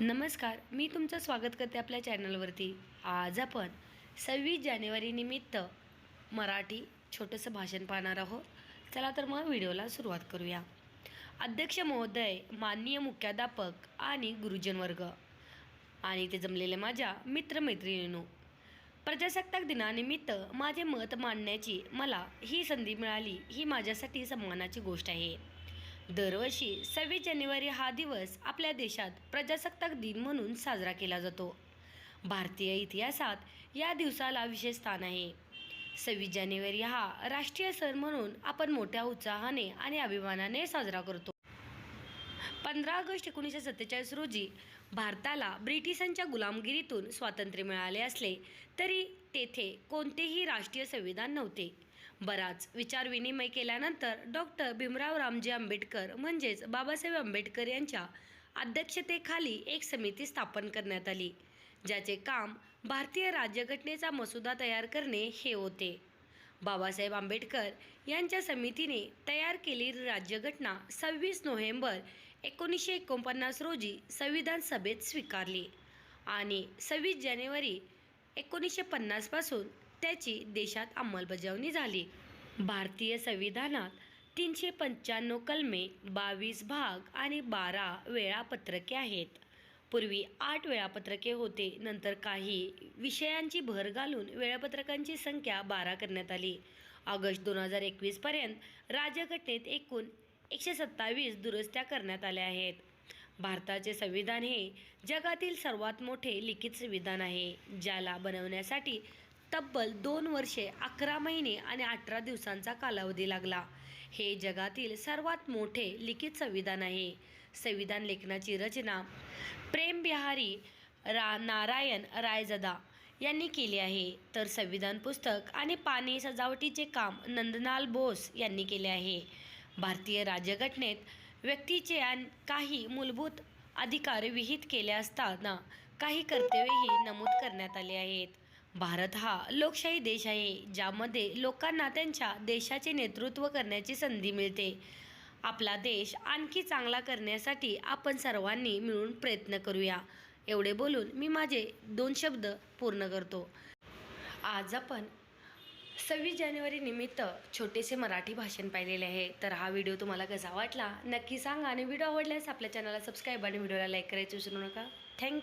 नमस्कार मी तुमचं स्वागत करते आपल्या चॅनलवरती. आज आपण सव्वीस जानेवारी निमित्त मराठी छोटंसं भाषण पाहणार आहोत. चला तर मग व्हिडिओला सुरुवात करूया. अध्यक्ष महोदय माननीय मुख्याध्यापक आणि गुरुजनवर्ग आणि ते जमलेले माझ्या मित्रमैत्रिणींनो प्रजासत्ताक दिनानिमित्त माझे मत मांडण्याची मला ही संधी मिळाली ही माझ्यासाठी सन्मानाची गोष्ट आहे. दरवर्षी सव्वीस जानेवारी हा दिवस आपल्या देशात प्रजासत्ताक दिन म्हणून साजरा केला जातो. भारतीय इतिहासात या दिवसाला विशेष स्थान आहे. सव्वीस जानेवारी हा राष्ट्रीय सण म्हणून आपण मोठ्या उत्साहाने आणि अभिमानाने साजरा करतो. पंधरा ऑगस्ट एकोणीसशे सत्तेचाळीस रोजी भारताला ब्रिटिशांच्या गुलामगिरीतून स्वातंत्र्य मिळाले असले तरी तेथे कोणतेही राष्ट्रीय संविधान नव्हते. बराच विचारविनिमय केल्यानंतर डॉक्टर भीमराव रामजी आंबेडकर म्हणजेच बाबासाहेब आंबेडकर यांच्या अध्यक्षतेखाली एक समिती स्थापन करण्यात आली ज्याचे काम भारतीय राज्यघटनेचा मसुदा तयार करणे हे होते. बाबासाहेब आंबेडकर यांच्या समितीने तयार केलेली राज्यघटना सव्वीस नोव्हेंबर एकोणीसशे एकोणपन्नास रोजी संविधान सभेत स्वीकारली आणि सव्वीस जानेवारी एकोणीसशे पन्नासपासून त्याची देशात अंमलबजावणी झाली. भारतीय संविधानात तीनशे पंच्याण्णव कलमे बावीस भाग आणि बारा वेळापत्रके आहेत. पूर्वी आठ वेळापत्रके होते नंतर काही विषयांची भर घालून वेळापत्रकांची संख्या बारा करण्यात आली. ऑगस्ट दोन हजार एकवीसपर्यंत राज्यघटनेत एकूण एकशे सत्तावीस दुरुस्त्या करण्यात आल्या आहेत. भारताचे संविधान हे जगातील सर्वात मोठे लिखित संविधान आहे ज्याला बनवण्यासाठी तब्बल दोन वर्षे अकरा महिने आणि अठरा दिवसांचा कालावधी लागला. हे जगातील सर्वात मोठे लिखित संविधान आहे. संविधान लेखनाची रचना प्रेम बिहारी रा नारायण रायजदा यांनी केली आहे. तर संविधान पुस्तक आणि पाणी सजावटीचे काम नंदलाल बोस यांनी केले आहे. भारतीय राज्यघटनेत व्यक्तीचे आणि काही मूलभूत अधिकार विहित केले असताना काही कर्तव्यही नमूद करण्यात आले आहेत. भारत हा लोकशाही देश आहे ज्यामध्ये लोकांना त्यांच्या देशाचे नेतृत्व करण्याची संधी मिळते. आपला देश आणखी चांगला करण्यासाठी आपण सर्वांनी मिळून प्रयत्न करूया. एवढे बोलून मी माझे दोन शब्द पूर्ण करतो. आज आपण सव्वीस जानेवारी निमित्त छोटेसे मराठी भाषण पाहिलेले आहे. तर हा व्हिडिओ तुम्हाला कसा वाटला नक्की सांगा आणि व्हिडिओ आवडल्यास आपल्या चॅनलला सबस्क्राईब आणि व्हिडिओला लाईक करायचं विसरू नका. थँक्यू.